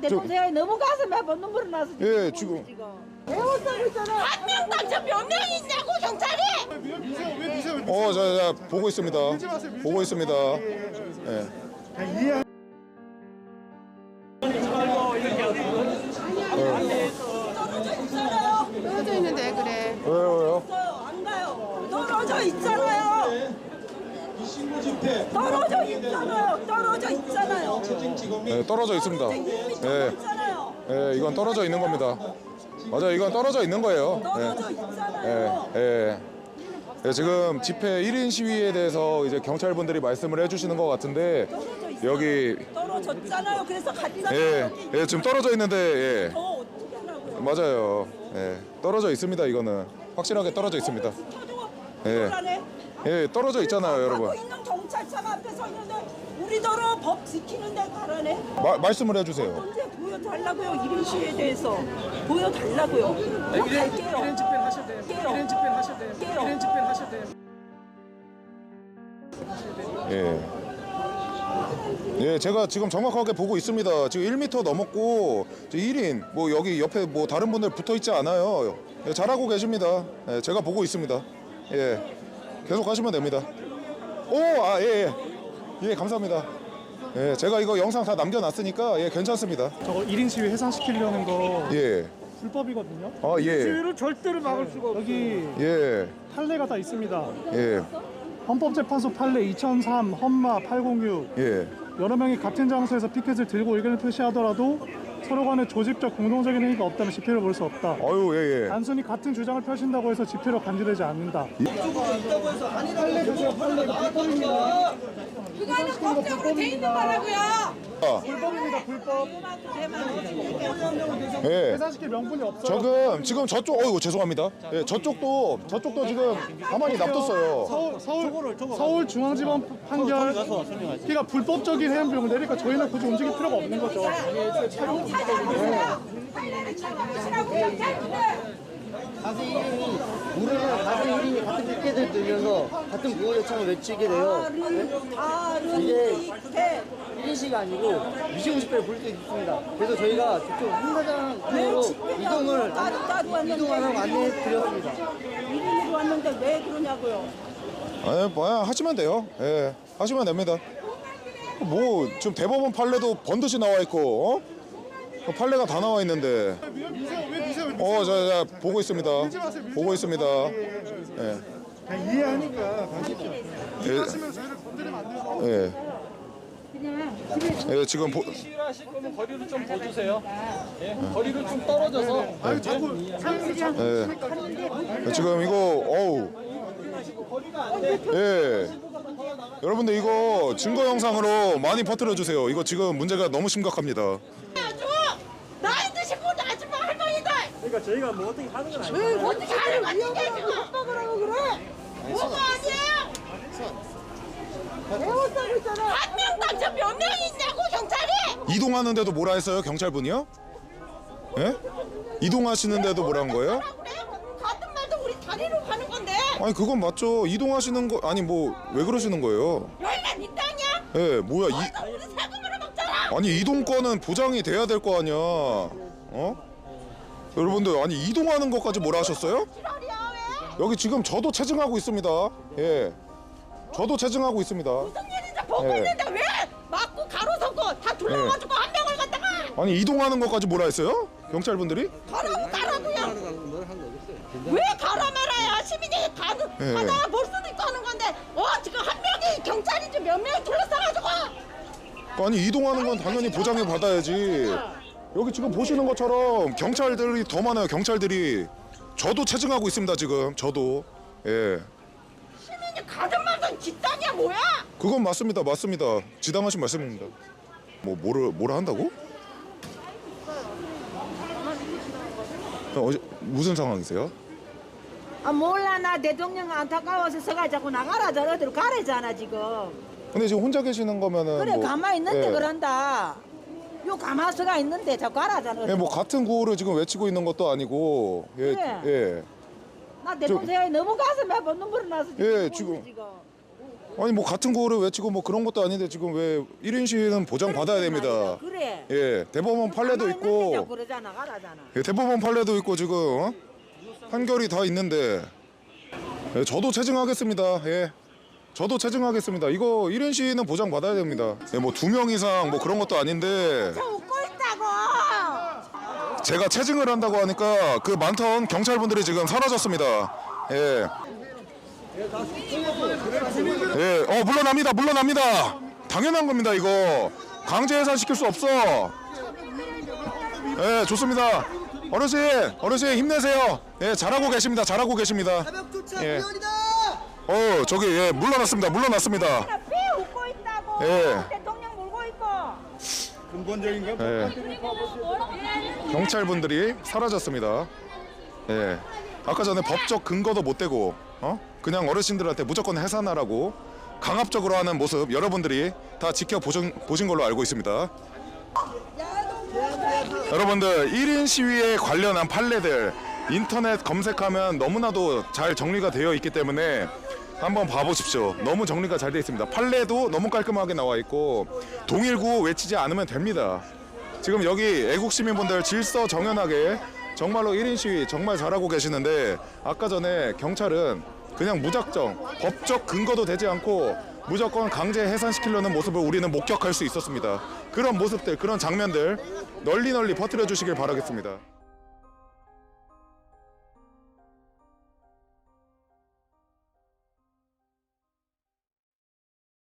내 동생이 너무 가슴에 한번 눈물이 나서 예, 지금. 배웠다고 있잖아. 한 명당 저몇 명이 있냐고 경찰이. 왜 미세요? 왜 미세요? 어, 자, 자, 보고 있습니다. 보고 있습니다. 예. 이해 떨어져 있잖아요. 떨어져 있는데 그래. 왜요. 안 가요. 떨어져 있잖아요. 떨어져 있잖아요. 떨어져 있잖아요. 예, 떨어져 있습니다. 예, 있잖아요. 예, 이건 떨어져 있는 겁니다. 맞아요, 이건 떨어져 있는 거예요. 떨어져 예, 있잖아요. 예, 예. 예, 지금 집회 1인 시위에 대해서 이제 경찰분들이 말씀을 해주시는 것 같은데 떨어져 있어요. 여기 떨어졌잖아요. 그래서 갔잖아요. 예, 예, 지금 떨어져 있는데 예, 더 어떻게 하라고요? 맞아요. 예, 떨어져 있습니다. 이거는 확실하게 떨어져 있습니다. 예. 곤란해. 예, 떨어져 있잖아요, 여러분. 하고 있는 경찰차가 앞에 서 있는데 우리 더러 법 지키는데 가라네. 마, 말씀을 해주세요. 언제 보여달라고요? 이런 시에 대해서 보여달라고요. 뭐 갈게요. 이런 집회 하셔야 돼요. 깨요. 이런 집회 하셔야 돼요. 깨요. 이런 집회 하셔야 돼요. 예. 예, 제가 지금 정확하게 보고 있습니다. 지금 1m 넘었고 1인 뭐 여기 옆에 뭐 다른 분들 붙어 있지 않아요. 예, 잘하고 계십니다. 예, 제가 보고 있습니다. 예. 계속 하시면 됩니다. 오, 아, 예, 예. 예, 감사합니다. 예, 제가 이거 영상 다 남겨놨으니까 예, 괜찮습니다. 저거 1인 시위 해산시키려는 거 예. 불법이거든요. 아, 예. 시위를 절대로 막을 수가 없어요. 여기 예. 판례가 다 있습니다. 예. 헌법재판소 판례 2003 헌마 806 예. 여러 명이 같은 장소에서 피켓을 들고 의견을 표시하더라도 서로 간에 조직적 공동적인 행위가 없다면 집회를 볼 수 없다. 아유, 예, 예. 단순히 같은 주장을 펴신다고 해서 집회로 간주되지 않는다. 그거는 법적으로 돼 있는 거라고요. 불법입니다. 불법. 예. 해산시킬 명분이 없어요. 저금 지금 저쪽 어이구 죄송합니다. 예, 저쪽도 저쪽도 지금 가만히 놔뒀어요. 서울, 서울, 서울 중앙지법 판결 그러니까 불법적인 해양비용을 내니까 저희는 굳이 움직일 필요가 없는 거죠. 1인이 우리는 1인이 같은 피켓을 들면서 같은 구호 요청을 외치게 돼요. 이게 밑에 1인시가 아니고 미시공 집회를 볼수 있습니다. 그래서 저희가 저쪽 행사장으로 이동을 따로 따로 왔는데 이동하라고 안내해 드렸습니다. 이름으로 왔는데 왜 그러냐고요. 예, 뭐 하시면 돼요. 예, 하시면 됩니다. 뭐 지금 대법원 판례도 번듯이 나와 있고, 어? 그 판례가 다 나와 있는데, 왜 미세요? 왜 미세요? 어, 자, 자 보고 있습니다. 보고 있습니다. 예, 이해하니까 가십시오. 예, 하시면 저희를 건드리면 안 돼요. 예. 예, 지금 보, 시위를 하실 거면 거리를 좀더 주세요. 예? 거리를 좀 떨어져서 아니 자꾸 사연을 자꾸 예. 지금 이거 어우, 예. 여러분들 이거 증거 영상으로 많이 퍼뜨려 주세요. 이거 지금 문제가 너무 심각합니다. 아주 나이 드시고 아줌마 할머니들 그러니까 저희가 뭐 어떻게 하는 건 아니에요. 왜 어떻게 하는 건데 지금 협박을 하고 그래? 뭐가 아니에요? 배웠다고 있잖아. 한 명당 저몇 명이 있냐고 경찰이? 이동하는데도 뭐라 했어요? 경찰분이요? 예? 이동하시는데도 뭐라 한 거예요? 그래? 같은 말도 우리 다리로 가는 건데 아니 그건 맞죠. 이동하시는 거 아니 뭐 왜 그러시는 거예요? 여기가 네 땅이야? 예, 뭐야 이너 우리 세금으로 먹잖아. 아니 이동권은 보장이 돼야 될 거 아니야. 어? 여러분들 아니 이동하는 것까지 뭐라 하셨어요? 지랄이야 왜? 여기 지금 저도 체증하고 있습니다. 예. 저도 체증하고 있습니다. 무슨 일인지 보고 예. 있는데 왜 맞고 가로서고 다 둘러가지고 한 명을 갖다가 아니 이동하는 것까지 뭐라 했어요? 경찰분들이? 가라고 가라고요. 왜 가라 말아야 시민이 가는 예. 가다 볼 수도 있고 하는 건데 어 지금 한 명이 경찰이지 몇 명이 둘러싸가지고 아니 이동하는 건 당연히 보장해 받아야지. 여기 지금 보시는 것처럼 경찰들이 더 많아요. 경찰들이 저도 체증하고 있습니다. 지금 저도 예. 시민이 가든 말든 지 땅이야 뭐야? 그건 맞습니다. 맞습니다. 지당하신 말씀입니다. 뭐 뭐를 뭐라 한다고? 어, 무슨 상황이세요? 아 몰라 나 대통령 안타까워서 서가 자꾸 나가라 저러들 가래잖아 지금 근데 지금 혼자 계시는 거면은 그래 뭐, 가만히 있는데 예. 그런다 요 가마서가 있는데 자꾸 가라잖아 예, 뭐 같은 구호를 지금 외치고 있는 것도 아니고 예, 그래. 예. 나 대통령이 너무 가슴에 한번 눈물이 나서 예, 보고 지금. 있어, 아니 뭐 같은 구호를 외치고 뭐 그런 것도 아닌데 지금 왜 1인 시위는 보장 받아야 됩니다. 그래. 예, 대법원 판례도 있고 그러잖아, 가라잖아. 예, 대법원 판례도 있고 지금 어? 판결이 다 있는데 예, 저도 체증하겠습니다. 예. 저도 체증하겠습니다. 이거 1인 시위는 보장 받아야 됩니다. 예, 뭐두 명 이상 뭐 그런 것도 아닌데 저 웃고 있다고. 제가 체증을 한다고 하니까 그 많던 경찰분들이 지금 사라졌습니다. 예. 예, 어 물러납니다. 물러납니다. 당연한 겁니다. 이거 강제 해산시킬 수 없어. 예, 좋습니다. 어르신, 어르신 힘내세요. 예, 잘하고 계십니다. 잘하고 계십니다. 예. 어, 저기 예, 물러났습니다. 물러났습니다. 피 웃고 있다고. 예. 대통령 물고 있고. 예. 경찰분들이 사라졌습니다. 예. 아까 전에 법적 근거도 못 대고 어? 그냥 어르신들한테 무조건 해산하라고 강압적으로 하는 모습 여러분들이 다 지켜보신 보신 걸로 알고 있습니다. 여러분들 1인 시위에 관련한 판례들 인터넷 검색하면 너무나도 잘 정리가 되어 있기 때문에 한번 봐보십시오. 너무 정리가 잘 되어 있습니다. 판례도 너무 깔끔하게 나와 있고 동일 구호 외치지 않으면 됩니다. 지금 여기 애국 시민분들 질서 정연하게 정말로 1인 시위 정말 잘하고 계시는데 아까 전에 경찰은 그냥 무작정 법적 근거도 되지 않고 무조건 강제 해산시키려는 모습을 우리는 목격할 수 있었습니다. 그런 모습들, 그런 장면들 널리 널리 퍼뜨려 주시길 바라겠습니다.